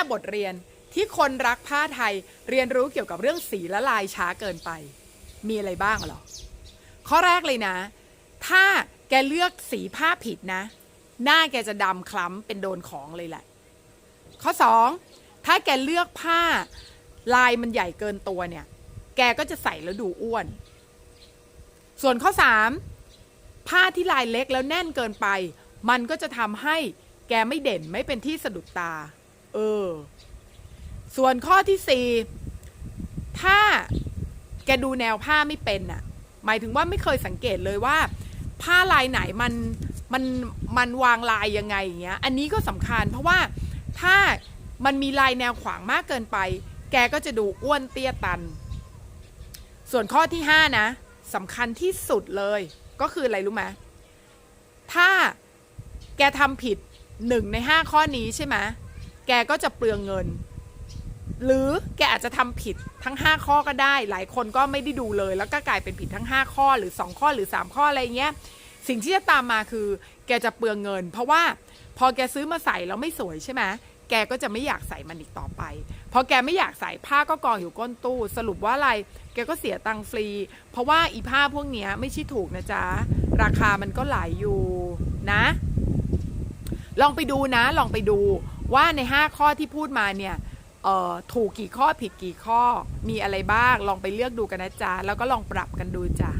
5 บทเรียนที่คนรักผ้าไทยเรียนรู้เกี่ยวกับเรื่องสีและลายช้าเกินไป มีอะไรบ้างหรอ ข้อแรกเลยนะ ถ้าแกเลือกสีผ้าผิดนะ หน้าแกจะดำคล้ำเป็นโดนของเลยแหละ ข้อ 2 ถ้าแกเลือกผ้าลายมันใหญ่เกินตัวเนี่ย แกก็จะใส่แล้วดูอ้วน ส่วนข้อ 3 ผ้าที่ลายเล็กแล้วแน่นเกินไป มันก็จะทำให้แกไม่เด่นไม่เป็นที่สะดุดตา เออ ส่วนข้อที่4ถ้าแกดูแนวผ้าไม่เป็นน่ะหมายถึงว่าไม่เคยสังเกตเลยว่า ผ้าลายไหนมันมันมันวางลายยังไงอย่างเงี้ย อันนี้ก็สำคัญ เพราะว่าถ้ามันมีลายแนวขวางมากเกินไป แกก็จะดูอ้วนเตี้ยตัน ส่วนข้อที่5นะสำคัญที่สุดเลย ก็คืออะไรรู้ไหมถ้าแกทำผิดหนึ่งใน5ข้อนี้ใช่ไหม แกก็จะเปลืองเงิน หรือแกอาจจะทำผิดทั้ง 5 ข้อก็ได้ หลายคนก็ไม่ได้ดูเลย แล้วก็กลายเป็นผิดทั้ง 5 ข้อหรือ 2 ข้อหรือ 3 ข้ออะไรเงี้ยสิ่งที่จะตามมาคือ แกจะเปลืองเงิน เพราะว่าพอแกซื้อมาใส่แล้วไม่สวยใช่ไหมแกก็จะไม่อยากใส่มันอีกต่อไป พอแกไม่อยากใส่ผ้าก็กองอยู่ก้นตู้ สรุปว่าอะไร แกก็เสียตังค์ฟรี เพราะว่าอีผ้าพวกนี้ไม่ใช่ถูกนะจ๊ะ ราคามันก็หลายอยู่นะ ลองไปดูนะ ลองไปดู ว่าใน 5 ข้อที่พูดมาเนี่ยถูกกี่ข้อผิดกี่ข้อมีอะไรบ้างลองไปเลือกดูกันนะจ๊ะแล้วก็ลองปรับกันดูจ้ะ